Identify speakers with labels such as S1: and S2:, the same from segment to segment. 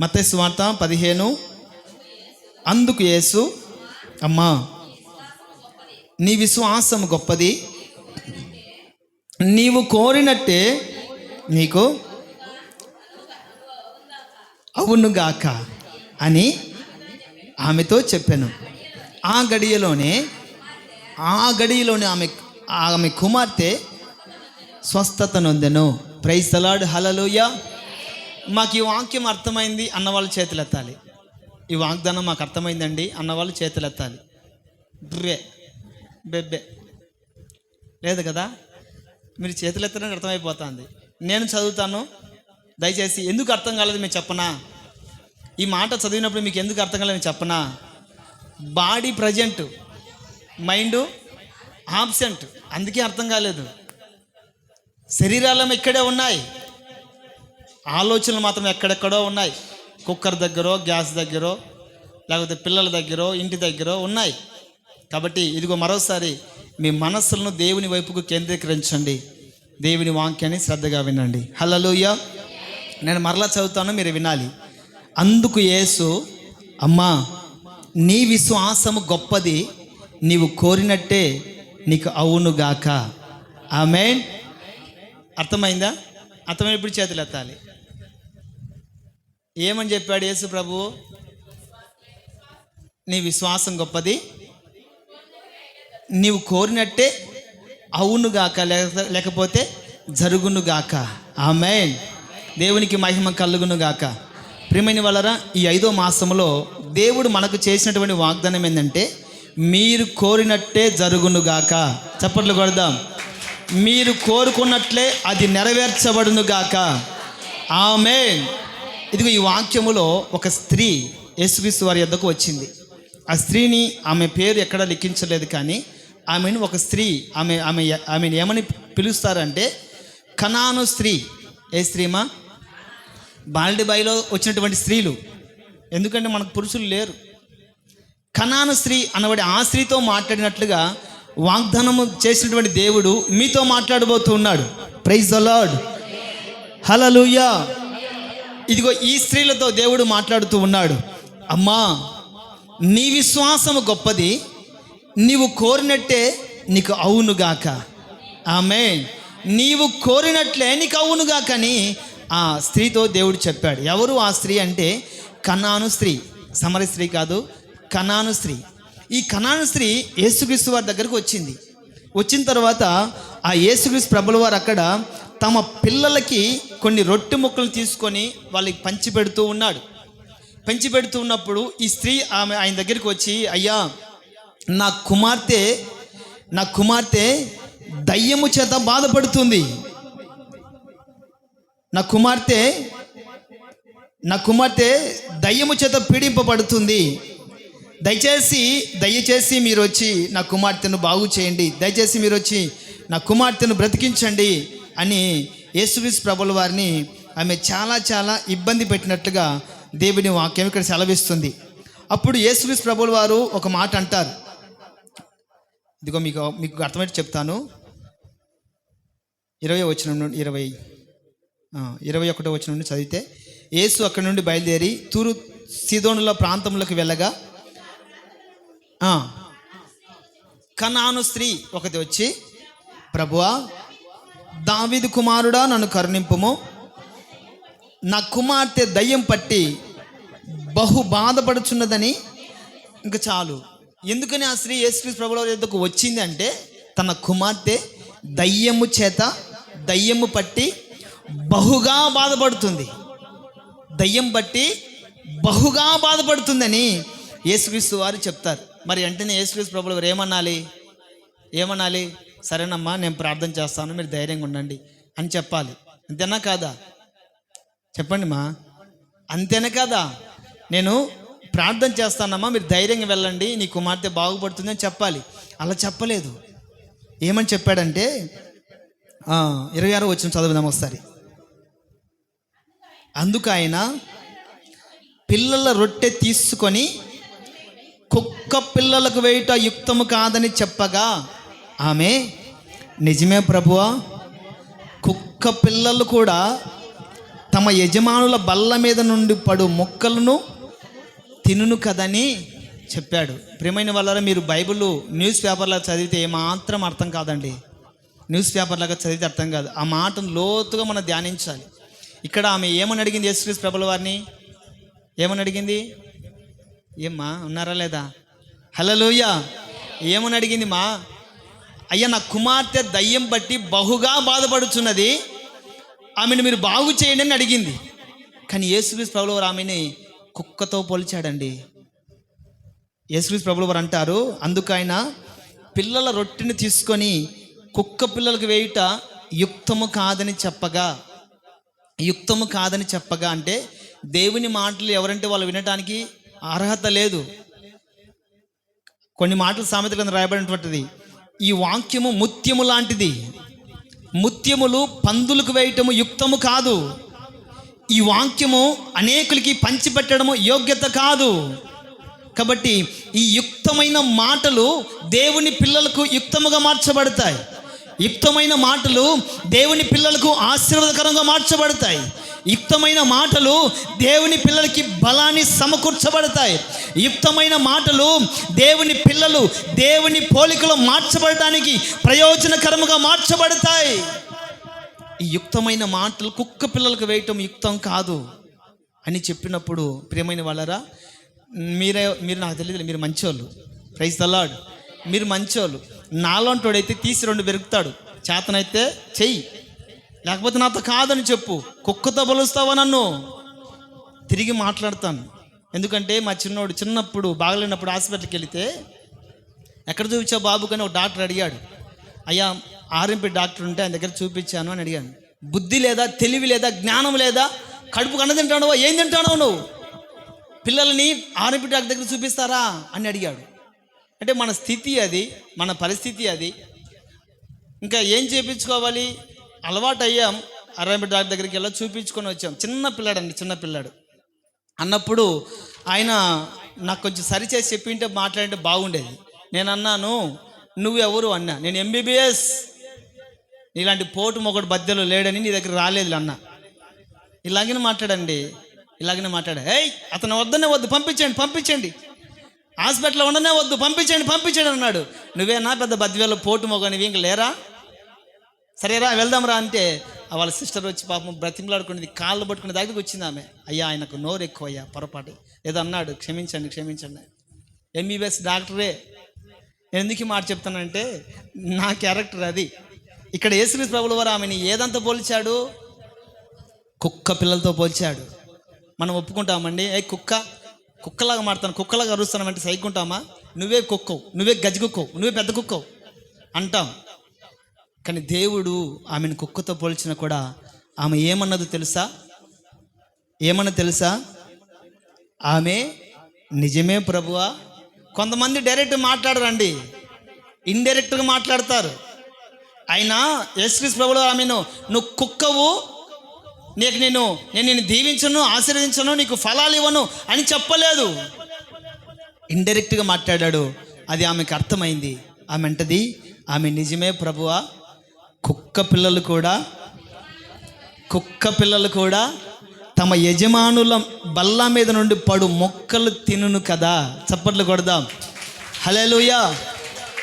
S1: మత్తయి వార్త పదిహేను. అందుకు యేసు అమ్మా నీ విశ్వాసం గొప్పది. నీవు కోరినట్టే నీకు అవునుగాక అని ఆమెతో చెప్పాను. ఆ గడియలోనే ఆ గడియలోనే ఆమె ఆమె కుమార్తె స్వస్థత నొందెను. ప్రైజ్ తలాడ్ హలలోయ మాకు ఈ వాక్యం అర్థమైంది అన్న వాళ్ళు చేతులు ఎత్తాలి ఈ వాగ్దానం మాకు అర్థమైందండి అన్న వాళ్ళు చేతులు ఎత్తాలి బ్రే బెబ్బే. లేదు కదా? మీరు చేతులు ఎత్తడానికి అర్థమైపోతుంది. నేను చదువుతాను. దయచేసి ఎందుకు అర్థం కాలేదు మీరు చెప్పనా? ఈ మాట చదివినప్పుడు మీకు ఎందుకు అర్థం కాలేదు చెప్పనా? Body present mind absent. అందుకే అర్థం కాలేదు. శరీరాలం ఇక్కడే ఉన్నాయి. ఆలోచనలు మాత్రం ఎక్కడెక్కడో ఉన్నాయి. కుక్కర్ దగ్గరో గ్యాస్ దగ్గరో లేకపోతే పిల్లల దగ్గరో ఇంటి దగ్గర ఉన్నాయి. కాబట్టి ఇదిగో మరోసారి మీ మనస్సులను దేవుని వైపుకు కేంద్రీకరించండి. దేవుని వాక్యాన్ని శ్రద్ధగా వినండి. హల్లలోయ. నేను మరలా చదువుతాను మీరు వినాలి. అందుకు యేసు అమ్మా నీ విశ్వాసము గొప్పది నీవు కోరినట్టే నీకు అవునుగాక ఆమె అర్థమైందా? అర్థమైనప్పుడు చేతులు ఎత్తాలి ఏమని చెప్పాడు యేసు ప్రభు? నీ విశ్వాసం గొప్పది. నీవు కోరినట్టే అవునుగాక లేక లేకపోతే జరుగునుగాక ఆమె దేవునికి మహిమ కలుగునుగాక ప్రియమైన వాళ్ళరా ఈ ఐదో మాసంలో దేవుడు మనకు చేసినటువంటి వాగ్దానం ఏంటంటే మీరు కోరినట్టే జరుగునుగాక చప్పట్లు కొడదాం. మీరు కోరుకున్నట్లే అది నెరవేర్చబడునుగాక ఆమె ఇదిగో ఈ వాక్యములో ఒక స్త్రీ యేసుక్రీస్తు వారి యొద్దకు వచ్చింది. ఆ స్త్రీని ఆమె పేరు ఎక్కడ లిఖించలేదు కానీ ఆమెను ఒక స్త్రీ ఆమె ఆమె ఆమెను ఏమని పిలుస్తారంటే కనాను స్త్రీ. ఏ స్త్రీమా? బాల్డిబాయిలో వచ్చినటువంటి స్త్రీలు. ఎందుకంటే మనకు పురుషులు లేరు. కనాను స్త్రీ అనబడి ఆ స్త్రీతో మాట్లాడినట్లుగా వాగ్దానము చేసినటువంటి దేవుడు మీతో మాట్లాడబోతూ ఉన్నాడు. ప్రైజ్ ద లార్డ్ హలలుయా ఇదిగో ఈ స్త్రీలతో దేవుడు మాట్లాడుతూ ఉన్నాడు. అమ్మా నీ విశ్వాసము గొప్పది నీవు కోరినట్టే నీకు అవునుగాక ఆమె నీవు కోరినట్లే నీకు అవునుగాకని ఆ స్త్రీతో దేవుడు చెప్పాడు. ఎవరు ఆ స్త్రీ అంటే? కనాను స్త్రీ. సమర స్త్రీ కాదు కనాను స్త్రీ. ఈ కనాను స్త్రీ యేసుక్రీస్తు వారి దగ్గరకు వచ్చింది. వచ్చిన తర్వాత ఆ యేసుక్రీస్తు ప్రభుల వారు అక్కడ తమ పిల్లలకి కొన్ని రొట్టె ముక్కలు తీసుకొని వాళ్ళకి పంచి పెడుతూ ఉన్నాడు. పంచి పెడుతూ ఉన్నప్పుడు ఈ స్త్రీ ఆమె ఆయన దగ్గరికి వచ్చి అయ్యా నా కుమార్తె నా కుమార్తె దయ్యము చేత బాధపడుతుంది. నా కుమార్తె నా కుమార్తె దయ్యము చేత పీడింపబడుతుంది. దయచేసి దయచేసి మీరు వచ్చి నా కుమార్తెను బాగు చేయండి. దయచేసి మీరు వచ్చి నా కుమార్తెను బ్రతికించండి. అని యేసుక్రీస్తు ప్రభుల వారిని ఆమె చాలా చాలా ఇబ్బంది పెట్టినట్లుగా దేవుని వాక్యం ఇక్కడ సెలవిస్తుంది. అప్పుడు యేసుక్రీస్తు ప్రభుల వారు ఒక మాట అంటారు. ఇదిగో మీకు మీకు అర్థమైతే చెప్తాను. ఇరవై వచ్చిన నుండి ఇరవై ఇరవై ఒకటో వచ్చిన నుండి చదివితే యేసు అక్కడి నుండి బయలుదేరి తూరు సిదోనుల ప్రాంతంలోకి వెళ్ళగా కనాను స్త్రీ ఒకటి వచ్చి ప్రభువా దావిది కుమారుడా నన్ను కరుణింపుము. నా కుమార్తె దయ్యం పట్టి బహు బాధపడుచున్నదని ఇంకా చాలు. ఎందుకని ఆ స్త్రీ యేసుక్రీస్తు ప్రభుల వారి వచ్చింది అంటే తన కుమార్తె దయ్యము చేత దయ్యము పట్టి బహుగా బాధపడుతుంది. దయ్యం పట్టి బహుగా బాధపడుతుందని యేసుక్రీస్తు వారు చెప్తారు. మరి వెంటనే యేసుక్రీస్తు ప్రభుల వారు ఏమనాలి? ఏమనాలి? సరేనమ్మా నేను ప్రార్థన చేస్తాను మీరు ధైర్యంగా ఉండండి అని చెప్పాలి. అంతేనా కాదా? చెప్పండి మా. అంతేనా కాదా? నేను ప్రార్థన చేస్తానమ్మా మీరు ధైర్యంగా వెళ్ళండి నీ కుమార్తె బాగుపడుతుంది అని చెప్పాలి. అలా చెప్పలేదు. ఏమని చెప్పాడంటే ఇరవై ఆరో వచ్చిన చదువుదాం ఒకసారి. అందుకు ఆయన పిల్లల రొట్టె తీసుకొని కుక్క పిల్లలకు వేయుట యుక్తము కాదని చెప్పగా ఆమె నిజమే ప్రభువా కుక్క పిల్లలు కూడా తమ యజమానుల బల్ల మీద నుండి పడు మొక్కలను తినును కదని చెప్పాడు. ప్రియమైన వాళ్ళ మీరు బైబిల్ న్యూస్ పేపర్లో చదివితే ఏమాత్రం అర్థం కాదండి. న్యూస్ పేపర్లాగా చదివితే అర్థం కాదు. ఆ మాటను లోతుగా మనం ధ్యానించాలి. ఇక్కడ ఆమె ఏమని అడిగింది యేసుక్రీస్ ప్రభుల వారిని? ఏమని అడిగింది? ఏమ్మా ఉన్నారా లేదా? హలోయ ఏమని అడిగింది మా? అయ్యా నా కుమార్తె దయ్యం బట్టి బహుగా బాధపడుచున్నది. ఆమెను మీరు బాగు చేయండి అని అడిగింది. కానీ యేసుక్రీస్ ప్రభుల వారు ఆమెని కుక్కతో పోల్చాడండి. యేసుక్రీస్ ప్రభుల వారు అంటారు అందుకు ఆయన పిల్లల రొట్టెని తీసుకొని కుక్క పిల్లలకు వేయుట యుక్తము కాదని చెప్పగా యుక్తము కాదని చెప్పగా అంటే దేవుని మాటలు ఎవరంటే వాళ్ళు వినటానికి అర్హత లేదు. కొన్ని మాటలు సామెత కింద రాయబడినటువంటిది ఈ వాక్యము ముత్యము లాంటిది. ముత్యములు పందులకు వేయటము యుక్తము కాదు. ఈ వాక్యము అనేకులకి పంచిపెట్టడము యోగ్యత కాదు. కాబట్టి ఈ యుక్తమైన మాటలు దేవుని పిల్లలకు యుక్తముగా మార్చబడతాయి. యుక్తమైన మాటలు దేవుని పిల్లలకు ఆశీర్వాదకరంగా మార్చబడతాయి. యుక్తమైన మాటలు దేవుని పిల్లలకి బలాన్ని సమకూర్చబడతాయి. యుక్తమైన మాటలు దేవుని పిల్లలు దేవుని పోలికలో మార్చబడటానికి ప్రయోజనకరముగా మార్చబడతాయి. ఈ యుక్తమైన మాటలు కుక్క పిల్లలకు వేయటం యుక్తం కాదు అని చెప్పినప్పుడు ప్రియమైన వాళ్ళరా మీరే మీరు నాకు తెలియదు మీరు మంచోళ్ళు. ప్రైజ్ తల్లాడు మీరు మంచోళ్ళు. నాలోంటోడైతే తీసి రెండు పెరుగుతాడు. చేతనైతే చెయ్యి. లేకపోతే నాతో కాదని చెప్పు. కుక్కతో బలుస్తావా నన్ను? తిరిగి మాట్లాడతాను. ఎందుకంటే మా చిన్నోడు చిన్నప్పుడు బాగలేనప్పుడు హాస్పిటల్కి వెళితే ఎక్కడ చూపించావు బాబు కానీ ఒక డాక్టర్ అడిగాడు. అయ్యా ఆర్ఎంపీ డాక్టర్ ఉంటే ఆయన దగ్గర చూపించాను అని అడిగాను. బుద్ధి లేదా తెలివి లేదా జ్ఞానం లేదా? కడుపు కన్న తింటాడవా ఏం తింటాడో నువ్వు? పిల్లల్ని ఆర్ఎంపీ డాక్టర్ దగ్గర చూపిస్తారా అని అడిగాడు. అంటే మన స్థితి అది మన పరిస్థితి అది. ఇంకా ఏం చేయించుకోవాలి? అలవాటు అయ్యాం ఆర్ఎంపీ డాక్టర్ దగ్గరికి వెళ్ళి చూపించుకొని వచ్చాం. చిన్న పిల్లాడు అండి చిన్న పిల్లాడు. అన్నప్పుడు ఆయన నాకు కొంచెం సరిచేసి చెప్పింటే మాట్లాడితే బాగుండేది. నేను అన్నాను నువ్వెవరు అన్నా. నేను ఎంబీబీఎస్ ఇలాంటి పోటు మొగడు బద్దెలు లేడని నీ దగ్గర రాలేదు అన్న. ఇలాగనే మాట్లాడండి. ఇలాగనే మాట్లాడా. ఏయ్ అతను వద్దనే వద్దు పంపించండి పంపించండి. హాస్పిటల్లో ఉండనే వద్దు పంపించండి పంపించండి అన్నాడు. నువ్వేనా పెద్ద బద్వేలో పోటు మొగనివి ఇంక లేరా? సరేరా వెళ్దాంరా అంటే వాళ్ళ సిస్టర్ వచ్చి పాపం బ్రతిమలాడుకునేది కాళ్ళు పట్టుకునే దగ్గరికి వచ్చింది ఆమె. అయ్యా ఆయనకు నోరు ఎక్కువ అయ్యా పొరపాటు. ఏదో అన్నాడు క్షమించండి క్షమించండి. ఎంబీబీఎస్ డాక్టరే. నేను ఎందుకు మాట చెప్తానంటే నా క్యారెక్టర్ అది. ఇక్కడ యేసుక్రీస్తు ప్రభుల వారు ఆమెని ఏదంతా పోల్చాడు? కుక్క పిల్లలతో పోల్చాడు. మనం ఒప్పుకుంటామండి? ఏ కుక్క? కుక్కలాగా మాడతాను కుక్కలాగా అరుస్తానంటే సైకుంటామా నువ్వే కుక్కవు నువ్వే గజి కుక్కవు నువ్వే పెద్ద కుక్కవు అంటాం. కానీ దేవుడు ఆమెను కుక్కతో పోల్చిన కూడా ఆమె ఏమన్నదో తెలుసా? ఏమన్నా తెలుసా? ఆమె నిజమే ప్రభువా. కొంతమంది డైరెక్ట్ మాట్లాడరండి. ఇండైరెక్ట్గా మాట్లాడతారు. అయినా యశ్క్రీస్ ప్రభులో ఆమెను నువ్వు కుక్కవు నీకు నేను నేను నేను దీవించను ఆశీర్వదించను నీకు ఫలాలు ఇవ్వను అని చెప్పలేదు. ఇండైరెక్ట్గా మాట్లాడాడు. అది ఆమెకు అర్థమైంది. ఆమె అంటది ఆమె నిజమే ప్రభువా కుక్క పిల్లలు కూడా కుక్క పిల్లలు కూడా తమ యజమానుల బల్ల మీద నుండి పడు మొక్కలు తినును కదా. చప్పట్లు కొడదాం. హలేలుయా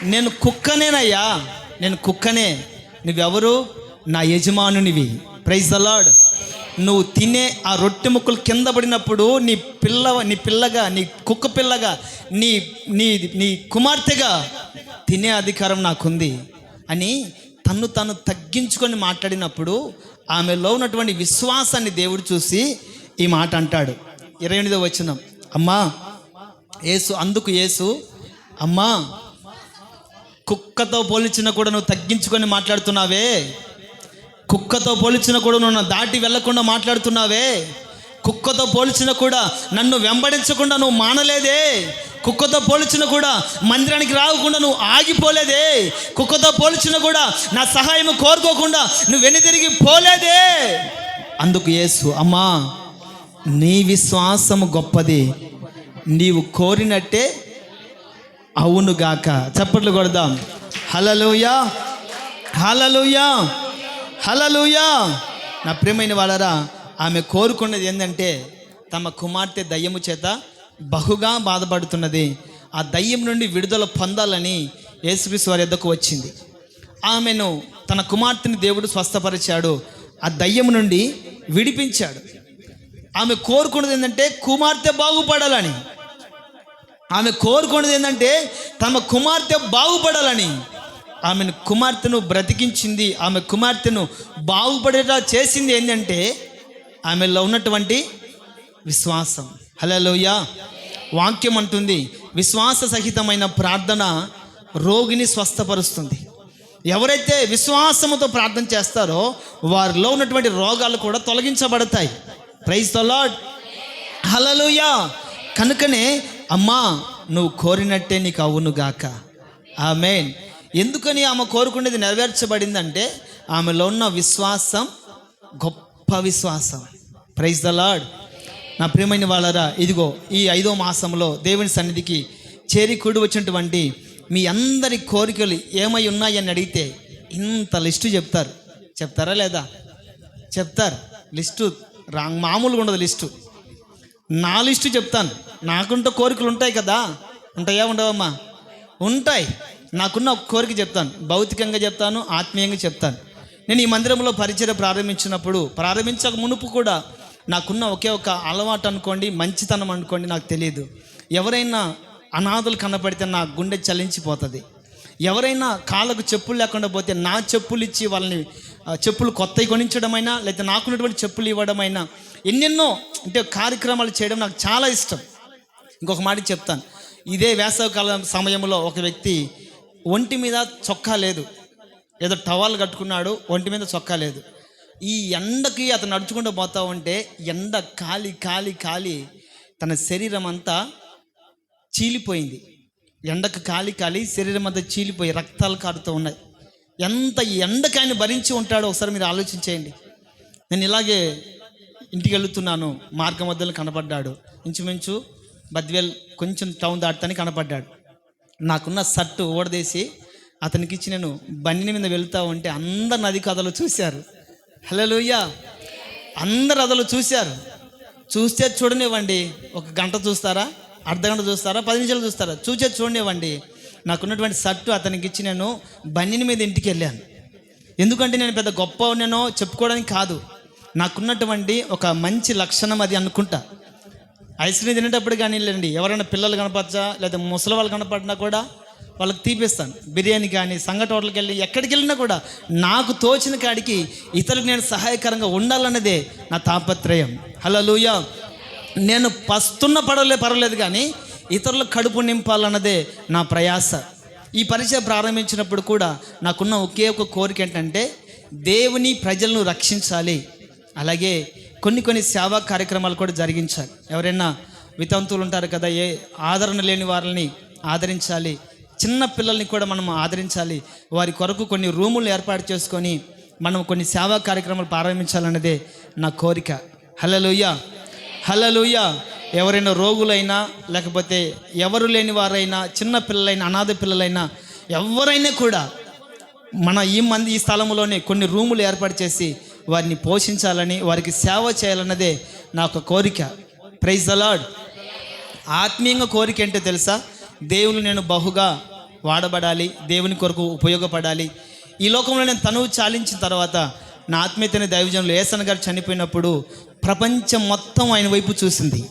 S1: నేను కుక్కనేనయ్యా. నేను కుక్కనే. నువ్వెవరు? నా యజమానునివి. ప్రైజ్ అలాడ్ నువ్వు తినే ఆ రొట్టె ముక్కలు కింద పడినప్పుడు నీ పిల్ల నీ పిల్లగా నీ కుక్క పిల్లగా నీ నీ నీ కుమార్తెగా తినే అధికారం నాకుంది. అని తన్ను తను తగ్గించుకొని మాట్లాడినప్పుడు ఆమెలో ఉన్నటువంటి విశ్వాసాన్ని దేవుడు చూసి ఈ మాట అంటాడు. ఇరవై ఎనిమిదో వచ్చినాం అమ్మా ఏసు అందుకు ఏసు అమ్మా కుక్కతో పోల్చిన కూడా నువ్వు తగ్గించుకొని మాట్లాడుతున్నావే. కుక్కతో పోల్చిన కూడా నువ్వు దాటి వెళ్ళకుండా మాట్లాడుతున్నావే. కుక్కతో పోల్చిన కూడా నన్ను వెంబడించకుండా నువ్వు మానలేదే. కుక్కతో పోల్చిన కూడా మందిరానికి రాకుండా నువ్వు ఆగిపోలేదే. కుక్కతో పోల్చిన కూడా నా సహాయం కోరుకోకుండా నువ్వు వెను తిరిగి పోలేదే. అందుకు యేసు అమ్మా నీ విశ్వాసం గొప్పది. నీవు కోరినట్టే అవునుగాక చప్పట్లు కొడదాం. హలలుయా హలలుయా హలలుయా నా ప్రియమైన వాళ్ళరా ఆమె కోరుకున్నది ఏంటంటే తమ కుమార్తె దయ్యము చేత బహుగా బాధపడుతున్నది. ఆ దయ్యం నుండి విడుదల పొందాలని యేసుక్రీస్తు వారి యొద్దకు వచ్చింది. ఆమెను తన కుమార్తెని దేవుడు స్వస్థపరిచాడు. ఆ దయ్యం నుండి విడిపించాడు. ఆమె కోరుకున్నది ఏంటంటే కుమార్తె బాగుపడాలని. ఆమె కోరుకున్నది ఏంటంటే తమ కుమార్తె బాగుపడాలని. ఆమెను కుమార్తెను బ్రతికించింది ఆమె కుమార్తెను బాగుపడేలా చేసింది ఏంటంటే ఆమెలో ఉన్నటువంటి విశ్వాసం. హలోయ వాక్యం అంటుంది విశ్వాస సహితమైన ప్రార్థన రోగిని స్వస్థపరుస్తుంది. ఎవరైతే విశ్వాసముతో ప్రార్థన చేస్తారో వారిలో ఉన్నటువంటి రోగాలు కూడా తొలగించబడతాయి. ప్రైజ్ ద లార్డ్ హలలుయా కనుకనే అమ్మా నువ్వు కోరినట్టే నీకు అవును గాక. ఆమెన్. ఎందుకని ఆమె కోరుకునేది నెరవేర్చబడిందంటే ఆమెలో ఉన్న విశ్వాసం గొప్ప విశ్వాసం. ప్రైజ్ ద లార్డ్ నా ప్రియమైన వాళ్ళరా ఇదిగో ఈ ఐదో మాసంలో దేవుని సన్నిధికి చేరి కూడి వచ్చినటువంటి మీ అందరి కోరికలు ఏమై ఉన్నాయని అడిగితే ఇంత లిస్టు చెప్తారు. చెప్తారా లేదా? చెప్తారు. లిస్టు రా మామూలుగా ఉండదు లిస్టు. నా లిస్టు చెప్తాను. నాకుంటే కోరికలు ఉంటాయి కదా? ఉంటాయా ఉండవమ్మా? ఉంటాయి. నాకున్న ఒక కోరిక చెప్తాను. భౌతికంగా చెప్తాను ఆత్మీయంగా చెప్తాను. నేను ఈ మందిరంలో పరిచయం ప్రారంభించినప్పుడు ప్రారంభించక మునుపు కూడా నాకున్న ఒకే ఒక అలవాటు అనుకోండి మంచితనం అనుకోండి నాకు తెలియదు ఎవరైనా అనాథలు కనపడితే నా గుండె చలించిపోతుంది. ఎవరైనా కాళ్ళకు చెప్పులు లేకుండా పోతే నా చెప్పులు ఇచ్చి వాళ్ళని చెప్పులు కొత్తవి కొనించడమైనా లేకపోతే నాకున్నటువంటి చెప్పులు ఇవ్వడమైనా ఎన్నెన్నో అంటే కార్యక్రమాలు చేయడం నాకు చాలా ఇష్టం. ఇంకొక మాట చెప్తాను. ఇదే వేసవికాలం సమయంలో ఒక వ్యక్తి ఒంటి మీద చొక్కా లేదు. ఏదో టవాల్ కట్టుకున్నాడు ఒంటి మీద చొక్కా లేదు. ఈ ఎండకి అతను నడుచుకుంటూ పోతా ఉంటే ఎండ కాలి కాలి కాలి తన శరీరం అంతా చీలిపోయింది. ఎండకు కాలి కాలి శరీరం అంతా చీలిపోయి రక్తాలు కారుతూ ఉన్నాయి. ఎంత ఎండకి ఆయన భరించి ఉంటాడో ఒకసారి మీరు ఆలోచించేయండి. నేను ఇలాగే ఇంటికి వెళుతున్నాను మార్గం మధ్యలో కనపడ్డాడు. ఇంచుమించు బద్వేల్ కొంచెం టౌన్ దాటుతానే కనపడ్డాడు. నాకున్న షర్టు ఓడదేసి అతనికి ఇచ్చి నేను బండి మీద వెళ్తా ఉంటే అందరు నది కథలు చూశారు. హలో అందరు అదలు చూశారు. చూస్తే చూడనివ్వండి. ఒక గంట చూస్తారా? అర్ధ గంట చూస్తారా? పది నిమిషాలు చూస్తారా? చూసే చూడనివ్వండి. నాకున్నటువంటి షర్టు అతనికి ఇచ్చి నేను బండిని మీద ఇంటికి వెళ్ళాను. ఎందుకంటే నేను పెద్ద గొప్ప నేనో చెప్పుకోవడానికి కాదు. నాకున్నటువంటి ఒక మంచి లక్షణం అది అనుకుంటా. ఐస్ క్రీమ్ తినేటప్పుడు కానీ లేండి ఎవరైనా పిల్లలు కనపచ్చా లేదా ముసలి వాళ్ళు కనపడినా కూడా వాళ్ళకి తీపిస్తాను. బిర్యానీ కానీ సంగటి హోటల్కి వెళ్ళి ఎక్కడికి వెళ్ళినా కూడా నాకు తోచిన కాడికి ఇతరులకు నేను సహాయకరంగా ఉండాలన్నదే నా తాపత్రయం. హలో నేను పస్తున్న పడలే పర్వాలేదు కానీ ఇతరుల కడుపు నింపాలన్నదే నా ప్రయాస. ఈ పరిచయం ప్రారంభించినప్పుడు కూడా నాకున్న ఒకే ఒక కోరిక ఏంటంటే దేవుని ప్రజలను రక్షించాలి. అలాగే కొన్ని కొన్ని సేవా కార్యక్రమాలు కూడా జరిగించాలి. ఎవరైనా వితంతువులు ఉంటారు కదా ఏ ఆదరణ లేని వారిని ఆదరించాలి. చిన్న పిల్లల్ని కూడా మనం ఆదరించాలి. వారి కొరకు కొన్ని రూములు ఏర్పాటు చేసుకొని మనం కొన్ని సేవా కార్యక్రమాలు ప్రారంభించాలన్నదే నా కోరిక. హలలుయ్య హలలుయ్య ఎవరైనా రోగులైనా లేకపోతే ఎవరు లేని వారైనా చిన్న పిల్లలైనా అనాథ పిల్లలైనా ఎవరైనా కూడా మన ఈ మంది ఈ స్థలంలోనే కొన్ని రూములు ఏర్పాటు చేసి వారిని పోషించాలని వారికి సేవ చేయాలన్నదే నా ఒక కోరిక. ప్రైజ్ ద లార్డ్ ఆత్మీయంగా కోరిక ఏంటో తెలుసా? దేవుని నేను బహుగా వాడబడాలి దేవుని కొరకు ఉపయోగపడాలి. ఈ లోకంలో నేను తనువు చాలించిన తర్వాత నా ఆత్మీయతని దైవజనులు ఏసన్ గారు చనిపోయినప్పుడు ప్రపంచం మొత్తం ఆయన వైపు చూసింది.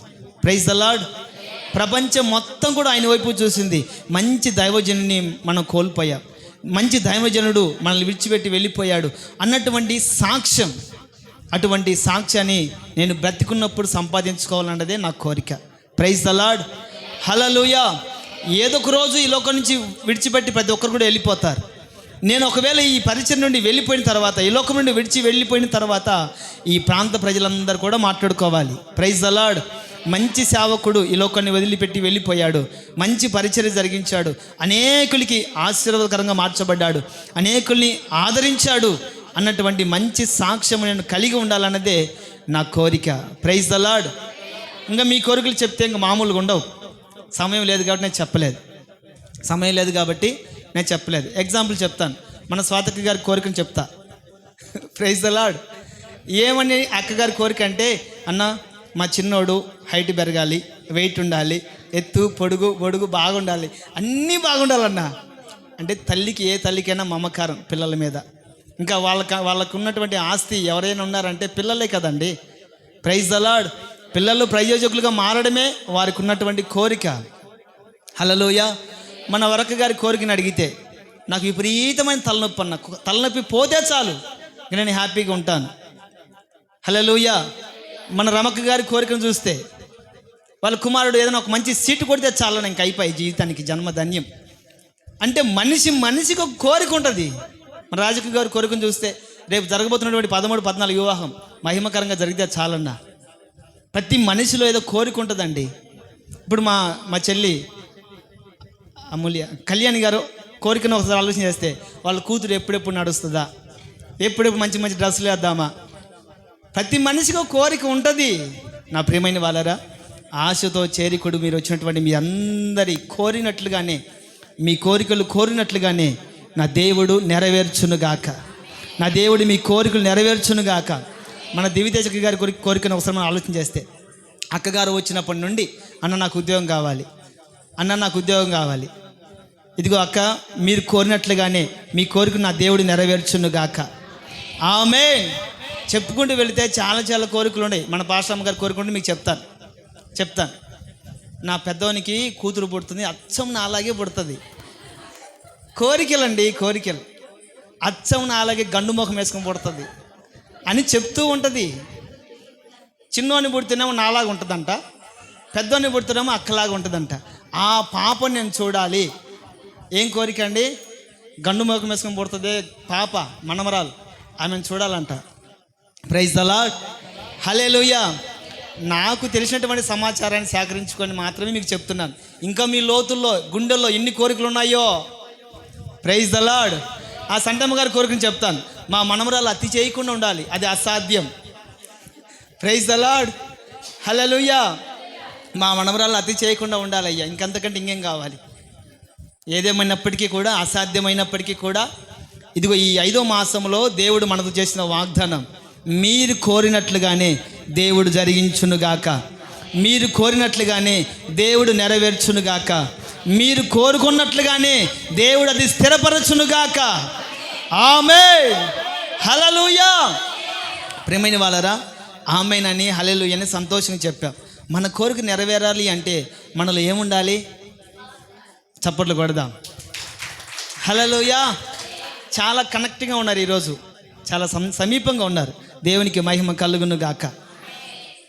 S1: ప్రైజ్ ద లార్డ్ ప్రపంచం మొత్తం కూడా ఆయన వైపు చూసింది. మంచి దైవజనుని మనం కోల్పోయాం. మంచి దైవజనుడు మనల్ని విడిచిపెట్టి వెళ్ళిపోయాడు. అన్నటువంటి సాక్ష్యం అటువంటి సాక్ష్యాన్ని నేను బ్రతికున్నప్పుడు సంపాదించుకోవాలన్నదే నా కోరిక. ప్రైజ్ ద లార్డ్ హలలుయా ఏదో ఒక రోజు ఈ లోకం నుంచి విడిచిపెట్టి ప్రతి ఒక్కరు కూడా వెళ్ళిపోతారు. నేను ఒకవేళ ఈ పరిచయం నుండి వెళ్ళిపోయిన తర్వాత ఈ లోకం నుండి విడిచి వెళ్ళిపోయిన తర్వాత ఈ ప్రాంత ప్రజలందరూ కూడా మాట్లాడుకోవాలి. ప్రైజ్ అలాడ్ మంచి సేవకుడు ఈ లోకాన్ని వదిలిపెట్టి వెళ్ళిపోయాడు. మంచి పరిచర్య జరిగించాడు. అనేకులకి ఆశీర్వాదకరంగా మార్చబడ్డాడు. అనేకుల్ని ఆదరించాడు అన్నటువంటి మంచి సాక్ష్యం నేను కలిగి ఉండాలన్నదే నా కోరిక. ప్రైజ్ ద ఇంకా మీ కోరికలు చెప్తే ఇంకా మామూలుగా ఉండవు. సమయం లేదు కాబట్టి నేను చెప్పలేదు. సమయం లేదు కాబట్టి నేను చెప్పలేదు. ఎగ్జాంపుల్ చెప్తాను. మన స్వాతక గారి కోరికను చెప్తా. ప్రైజ్ ద లార్డ్ ఏమని అక్కగారి కోరిక అంటే అన్న మా చిన్నోడు హైట్ పెరగాలి వెయిట్ ఉండాలి ఎత్తు పొడుగు పొడుగు బాగుండాలి అన్నీ బాగుండాలన్న. అంటే తల్లికి ఏ తల్లికైనా మమకారం పిల్లల మీద. ఇంకా వాళ్ళకి వాళ్ళకు ఉన్నటువంటి ఆస్తి ఎవరైనా ఉన్నారంటే పిల్లలే కదండి. ప్రైజ్ అలాడ్ పిల్లలు ప్రయోజకులుగా మారడమే వారికి ఉన్నటువంటి కోరిక. హలలోయ మన వరక గారి కోరికని అడిగితే నాకు విపరీతమైన తలనొప్పి అన్న తలనొప్పి పోతే చాలు నేను హ్యాపీగా ఉంటాను. హలలోయ మన రమక్క గారి కోరికను చూస్తే వాళ్ళ కుమారుడు ఏదైనా ఒక మంచి సీటు కొడితే చాలు ఇంక అయిపోయి జీవితానికి జన్మధన్యం అంటే మనిషి మనిషికి ఒక కోరిక ఉంటుంది. మన రాజకీయ గారి కోరికను చూస్తే రేపు జరగబోతున్నటువంటి పదమూడు పద్నాలుగు వివాహం మహిమకరంగా జరిగితే చాలన్నా. ప్రతి మనిషిలో ఏదో కోరిక ఉంటుందండి. ఇప్పుడు మా మా చెల్లి అమూల్య కళ్యాణి గారు కోరికను ఒకసారి ఆలోచన చేస్తే వాళ్ళ కూతురు ఎప్పుడెప్పుడు నడుస్తుందా? ఎప్పుడెప్పుడు మంచి మంచి డ్రెస్సులు వేద్దామా? ప్రతి మనిషికి ఒక కోరిక ఉంటుంది. నా ప్రియమైన వాళ్ళరా ఆశతో చేరికుడు మీరు వచ్చినటువంటి మీ అందరి కోరినట్లుగానే మీ కోరికలు కోరినట్లుగానే నా దేవుడు నెరవేర్చునుగాక. నా దేవుడు మీ కోరికలు నెరవేర్చునుగాక. మన దివితేజకి గారి కోరిక కోరికను ఒకసారి మనం ఆలోచన చేస్తే అక్కగారు వచ్చినప్పటి నుండి అన్న నాకు ఉద్యోగం కావాలి అన్న నాకు ఉద్యోగం కావాలి. ఇదిగో అక్క మీరు కోరినట్లుగానే మీ కోరిక నా దేవుడు నెరవేర్చును గాక. ఆమె చెప్పుకుంటూ వెళితే చాలా చాలా కోరికలు ఉన్నాయి. మన పాశ్రమ గారు కోరుకుంటే మీకు చెప్తాను. చెప్తాను. నా పెద్దవానికి కూతురు పుడుతుంది అచ్చం నా అలాగే పుడుతుంది. కోరికలండి కోరికలు. అచ్చం నా అలాగే గండు ముఖం వేసుకొని పుడుతుంది. అని చెప్తూ ఉంటుంది. చిన్నోని పుడితేనేమో నాలాగా ఉంటుందంట. పెద్దోని పుడితేనేమో అక్కలాగా ఉంటుందంట. ఆ పాప నేను చూడాలి. ఏం కోరిక అండి? గండు మోకం వేసుకొని పుడుతుంది. పాప మనమరాలు ఆమెను చూడాలంట. ప్రైజ్ అలా హలే నాకు తెలిసినటువంటి సమాచారాన్ని సేకరించుకొని మాత్రమే మీకు చెప్తున్నాను. ఇంకా మీ లోతుల్లో గుండెల్లో ఎన్ని కోరికలు ఉన్నాయో? ప్రైజ్ ద లాడ్ ఆ సంటమ్మ గారి కోరికను చెప్తాను. మా మనమరాలు అతి చేయకుండా ఉండాలి. అది అసాధ్యం. ప్రైజ్ అలాడ్ లాడ్ హలలుయ్యా మా మనమరాలు అతి చేయకుండా ఉండాలి అయ్యా. ఇంకంతకంటే ఇంకేం కావాలి? ఏదేమైనప్పటికీ కూడా అసాధ్యమైనప్పటికీ కూడా ఇదిగో ఈ ఐదో మాసంలో దేవుడు మనకు చేసిన వాగ్దానం మీరు కోరినట్లుగానే దేవుడు జరిగించునుగాక. మీరు కోరినట్లుగానే దేవుడు నెరవేర్చునుగాక. మీరు కోరుకున్నట్లుగానే దేవుడు అది స్థిరపరచునుగాక. ఆమె హలలుయా ప్రేమైన వాళ్ళరా ఆమెనని హలలుయని సంతోషంగా చెప్పాం. మన కోరిక నెరవేరాలి అంటే మనలో ఏముండాలి? చప్పట్లు కొడదాం. హలలుయా చాలా కనెక్ట్గా ఉన్నారు ఈరోజు. చాలా సమ సమీపంగా ఉన్నారు. దేవునికి మహిమ కలుగును గాక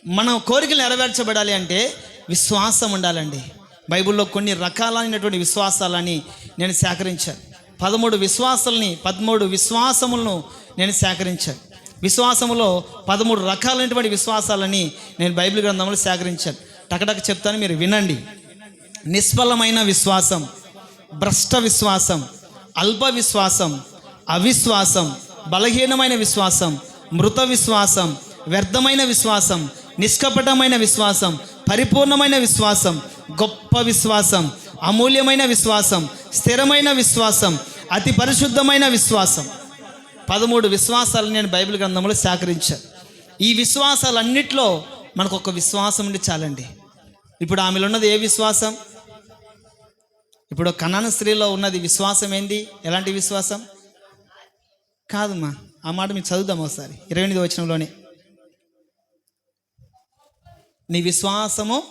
S1: మన కోరికలు నెరవేర్చబడాలి అంటే విశ్వాసం ఉండాలండి. బైబిల్లో కొన్ని రకాలైనటువంటి విశ్వాసాలని నేను సేకరించాను. పదమూడు విశ్వాసాలని పదమూడు విశ్వాసములను నేను సేకరించాను. విశ్వాసములో పదమూడు రకాలైనటువంటి విశ్వాసాలని నేను బైబిల్ గ్రంథంలో సేకరించాను. టకటక చెప్తాను మీరు వినండి. నిష్ఫలమైన విశ్వాసం భ్రష్ట విశ్వాసం అల్ప విశ్వాసం అవిశ్వాసం బలహీనమైన విశ్వాసం మృత విశ్వాసం వ్యర్థమైన విశ్వాసం నిష్కపటమైన విశ్వాసం పరిపూర్ణమైన విశ్వాసం గొప్ప విశ్వాసం అమూల్యమైన విశ్వాసం స్థిరమైన విశ్వాసం అతి పరిశుద్ధమైన విశ్వాసం. పదమూడు విశ్వాసాలు నేను బైబిల్ గ్రంథంలో సేకరించాను ఈ విశ్వాసాలన్నింటిలో మనకు ఒక విశ్వాసం ఉండి చాలండి. ఇప్పుడు ఆమెలో ఉన్నది ఏ విశ్వాసం? ఇప్పుడు కనాన స్త్రీలో ఉన్నది విశ్వాసం ఏంది? ఎలాంటి విశ్వాసం? కాదమ్మా ఆ మాట మీరు చదువుదాం ఒకసారి. ఇరవై ఎనిమిది వచనంలోనే. నీ విశ్వాసము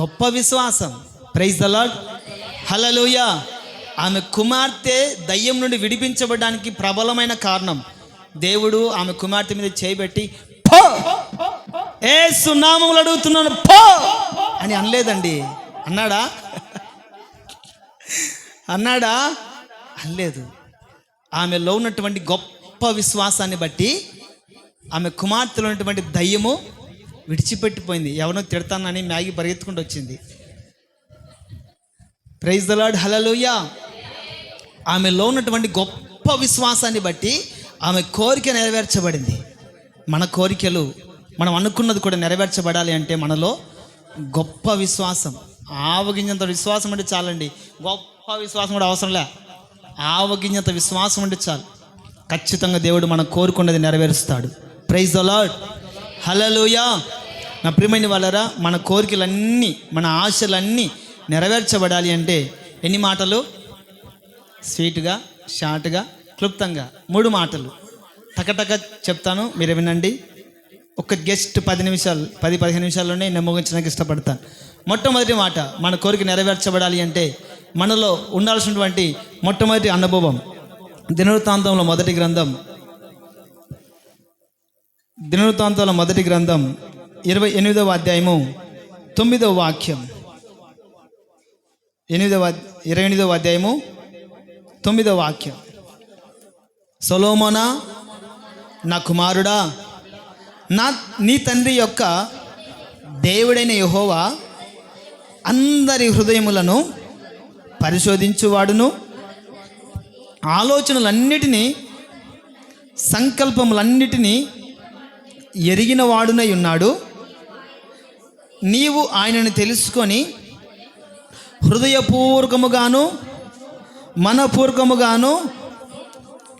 S1: గొప్ప విశ్వాసం. ప్రైజ్ ద లాడ్ హలలోయ ఆమె కుమార్తె దయ్యం నుండి విడిపించబడడానికి ప్రబలమైన కారణం. దేవుడు ఆమె కుమార్తె మీద చేయబెట్టి పో! ఏ సున్నామములు అడుగుతున్నాను పో! అని అనలేదండి. అన్నాడా? అన్నాడా? అనలేదు. ఆమెలో ఉన్నటువంటి గొప్ప విశ్వాసాన్ని బట్టి ఆమె కుమార్తెలో ఉన్నటువంటి దయ్యము విడిచిపెట్టిపోయింది. ఎవరినో తిడతానని మ్యాగీ పరిగెత్తుకుంటూ వచ్చింది. ప్రైజ్ ద లాడ్ హలలుయ ఆమెలో ఉన్నటువంటి గొప్ప విశ్వాసాన్ని బట్టి ఆమె కోరిక నెరవేర్చబడింది. మన కోరికలు మనం అనుకున్నది కూడా నెరవేర్చబడాలి అంటే మనలో గొప్ప విశ్వాసం. ఆవగింజంత విశ్వాసం అంటే చాలండి. గొప్ప విశ్వాసం కూడా అవసరంలే ఆవగింజంత విశ్వాసం అంటే చాలు. ఖచ్చితంగా దేవుడు మనం కోరుకున్నది నెరవేరుస్తాడు. ప్రైజ్ ద లాడ్ హలలుయా నా ప్రియమైన వాళ్ళరా మన కోరికలన్నీ మన ఆశలన్నీ నెరవేర్చబడాలి అంటే ఎన్ని మాటలు? స్వీట్గా షార్ట్గా క్లుప్తంగా. మూడు మాటలు. టకటక చెప్తాను మీరు వినండి. ఒక గెస్ట్ పది నిమిషాలు పది పదిహేను నిమిషాల్లోనే నేను ముగించడానికి ఇష్టపడతాను. మొట్టమొదటి మాట మన కోరిక నెరవేర్చబడాలి అంటే మనలో ఉండాల్సినటువంటి మొట్టమొదటి అనుభవం. దినవృత్తాంతంలో మొదటి గ్రంథం దినవృత్తాంతాల మొదటి గ్రంథం ఇరవై ఎనిమిదవ అధ్యాయము తొమ్మిదవ వాక్యం. ఎనిమిదవ ఇరవై ఎనిమిదవ అధ్యాయము తొమ్మిదవ వాక్యం. సొలోమోనా నా కుమారుడా నా నీ తండ్రి యొక్క దేవుడైన యహోవా అందరి హృదయములను పరిశోధించువాడును. ఆలోచనలన్నిటినీ సంకల్పములన్నిటినీ ఎరిగిన వాడునై ఉన్నాడు. నీవు ఆయనను తెలుసుకొని హృదయపూర్వకముగాను మనపూర్వకముగాను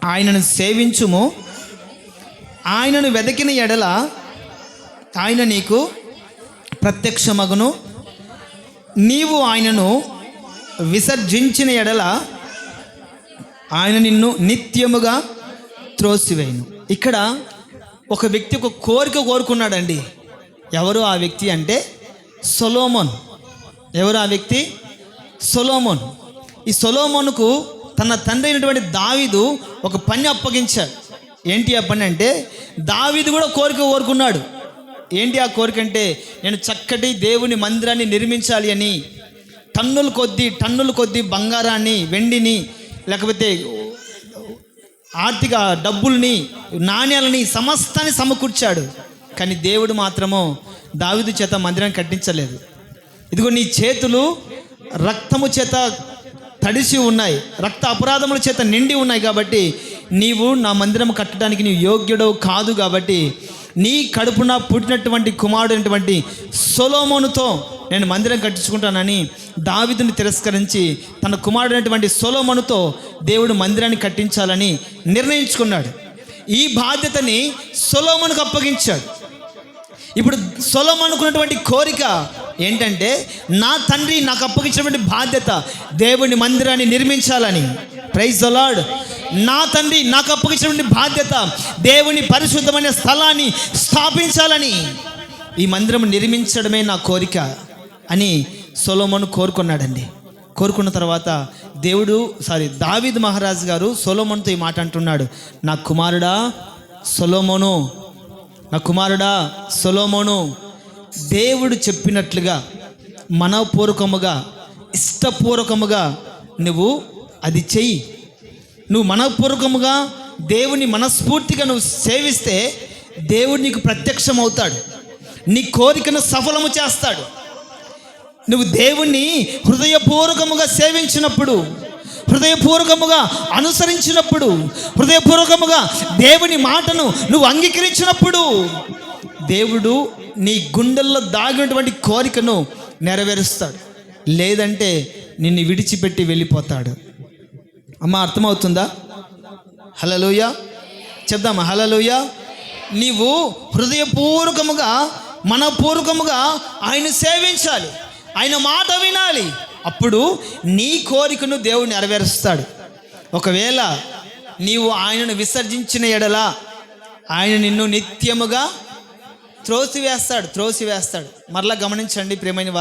S1: ఆయనను సేవించుము. ఆయనను వెదకిన ఎడల ఆయన నీకు ప్రత్యక్షమగును. నీవు ఆయనను విసర్జించిన ఎడల ఆయన నిన్ను నిత్యముగా త్రోసివేయను. ఇక్కడ ఒక వ్యక్తి ఒక కోరిక కోరుకున్నాడండి. ఎవరు ఆ వ్యక్తి అంటే? సొలోమోన్. ఎవరు ఆ వ్యక్తి? సొలోమోన్. ఈ సొలోమోన్కు తన తండ్రి అయినటువంటి దావీదు ఒక పని అప్పగించాడు. ఏంటి ఆ పని అంటే? దావీదు కూడా కోరిక కోరుకున్నాడు. ఏంటి ఆ కోరిక అంటే? నేను చక్కటి దేవుని మందిరాన్ని నిర్మించాలి అని. టన్నుల కొద్దీ టన్నుల కొద్దీ బంగారాన్ని వెండిని లేకపోతే ఆర్థిక డబ్బుల్ని నాణ్యాలని సమస్తాన్ని సమకూర్చాడు. కానీ దేవుడు మాత్రము దావిదు చేత మందిరాన్ని కట్టించలేదు. ఇదిగో నీ చేతులు రక్తము చేత తడిసి ఉన్నాయి. రక్త అపరాధముల చేత నిండి ఉన్నాయి కాబట్టి నీవు నా మందిరం కట్టడానికి నీవు యోగ్యుడు కాదు కాబట్టి నీ కడుపున పుట్టినటువంటి కుమారుడైనటువంటి సొలోమోనుతో నేను మందిరం కట్టించుకుంటానని దావిదుని తిరస్కరించి తన కుమారుడైనటువంటి సొలోమనుతో దేవుడు మందిరాన్ని కట్టించాలని నిర్ణయించుకున్నాడు. ఈ బాధ్యతని సొలోమనుకు అప్పగించాడు. ఇప్పుడు సొలోమనుకున్నటువంటి కోరిక ఏంటంటే నా తండ్రి నాకు అప్పగించినటువంటి బాధ్యత దేవుని మందిరాన్ని నిర్మించాలని. ప్రైజ్ ద లార్డ్ నా తండ్రి నాకు అప్పగించినటువంటి బాధ్యత దేవుని పరిశుద్ధమైన స్థలాన్ని స్థాపించాలని. ఈ మందిరం నిర్మించడమే నా కోరిక. అని సొలోమోను కోరుకున్నాడండి. కోరుకున్న తర్వాత దేవుడు సారీ దావిద్ మహారాజ్ గారు సొలోమోన్తో ఈ మాట అంటున్నాడు. నా కుమారుడా సొలోమోను నా కుమారుడా సొలోమోను దేవుడు చెప్పినట్లుగా మనపూర్వకముగా ఇష్టపూర్వకముగా నువ్వు అది చెయ్యి. నువ్వు మనపూర్వకముగా దేవుని మనస్ఫూర్తిగా నువ్వు సేవిస్తే దేవుడు నీకు ప్రత్యక్షం అవుతాడు నీ కోరికను సఫలము చేస్తాడు. నువ్వు దేవుణ్ణి హృదయపూర్వకముగా సేవించినప్పుడు హృదయపూర్వకముగా అనుసరించినప్పుడు హృదయపూర్వకముగా దేవుని మాటను నువ్వు అంగీకరించినప్పుడు దేవుడు నీ గుండెల్లో దాగినటువంటి కోరికను నెరవేరుస్తాడు. లేదంటే నిన్ను విడిచిపెట్టి వెళ్ళిపోతాడు. అమ్మ అర్థమవుతుందా? హలలోయ చెప్దామా? హలలోయ నీవు హృదయపూర్వకముగా మనపూర్వకముగా ఆయన సేవించాలి. ఆయన మాట వినాలి. అప్పుడు నీ కోరికను దేవుడు నెరవేరుస్తాడు. ఒకవేళ నీవు ఆయనను విసర్జించిన ఎడల ఆయన నిన్ను నిత్యముగా త్రోసివేస్తాడు త్రోసివేస్తాడు. మరలా గమనించండి ప్రేమైన వాళ్ళ